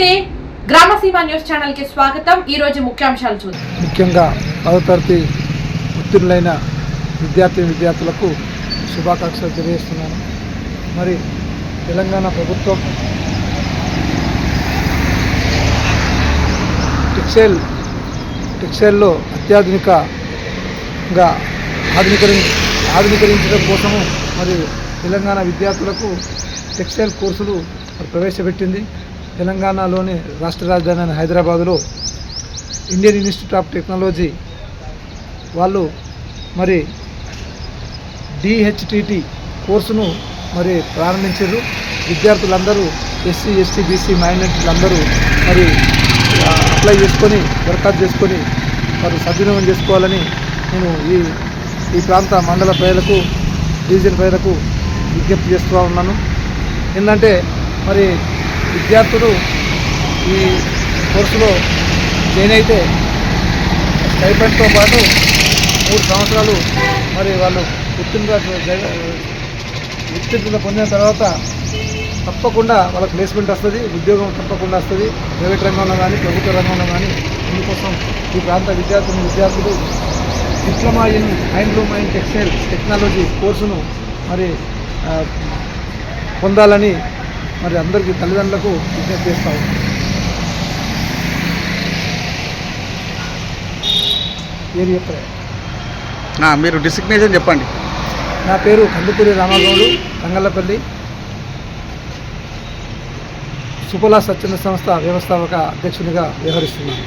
కుసుమ news ఛానల్కి స్వాగతం. ఈ రోజు ముఖ్యాంశాలు చూద్దాం. ముఖ్యంగా పదో తరగతి ఉత్తీర్ణులైన విద్యార్థి విద్యార్థులకు శుభాకాంక్షలు తెలియజేస్తున్నాను. మరి తెలంగాణ ప్రభుత్వం టెక్స్టైల్ టెక్స్టైల్లో అత్యాధునికంగా ఆధునీకరి ఆధునీకరించడం కోసము మరి తెలంగాణ విద్యార్థులకు టెక్స్టైల్ కోర్సులు ప్రవేశపెట్టింది. తెలంగాణలోని రాష్ట్ర రాజధాని హైదరాబాదులో ఇండియన్ ఇన్స్టిట్యూట్ ఆఫ్ టెక్నాలజీ వాళ్ళు మరి డిహెచ్టిటి కోర్సును మరి ప్రారంభించారు. విద్యార్థులందరూ ఎస్సీ ఎస్టీ బీసీ మైనార్టీలందరూ మరి అప్లై చేసుకొని దరఖాస్తు చేసుకొని మరి సద్వినియోగం చేసుకోవాలని నేను ఈ ఈ ప్రాంత మండల ప్రజలకు డివిజన్ ప్రజలకు విజ్ఞప్తి చేస్తూ ఉన్నాను. ఏంటంటే మరి విద్యార్థులు ఈ కోర్సులో జాయిన్ అయితే స్టైపెంట్తో పాటు మూడు సంవత్సరాలు మరి వాళ్ళు గుర్తింపు ఉత్తీర్ణత పొందిన తర్వాత తప్పకుండా వాళ్ళకి ప్లేస్మెంట్ వస్తుంది ఉద్యోగం తప్పకుండా వస్తుంది ప్రైవేట్ రంగంలో కానీ ప్రభుత్వ రంగంలో కానీ అందుకోసం ఈ ప్రాంత విద్యార్థులు విద్యార్థులు diploma in handloom and textile technology కోర్సును మరి పొందాలని మరి అందరికీ తల్లిదండ్రులకు విజ్ఞప్తి చేస్తాము ఏది చెప్పలే మీరు డిసిగ్నేషన్ చెప్పండి. నా పేరు కందుకూరి రామగౌడు రంగల్లపల్లి. సుఫలా స్వచ్ఛంద సంస్థ వ్యవస్థాపక అధ్యక్షునిగా వ్యవహరిస్తున్నాను.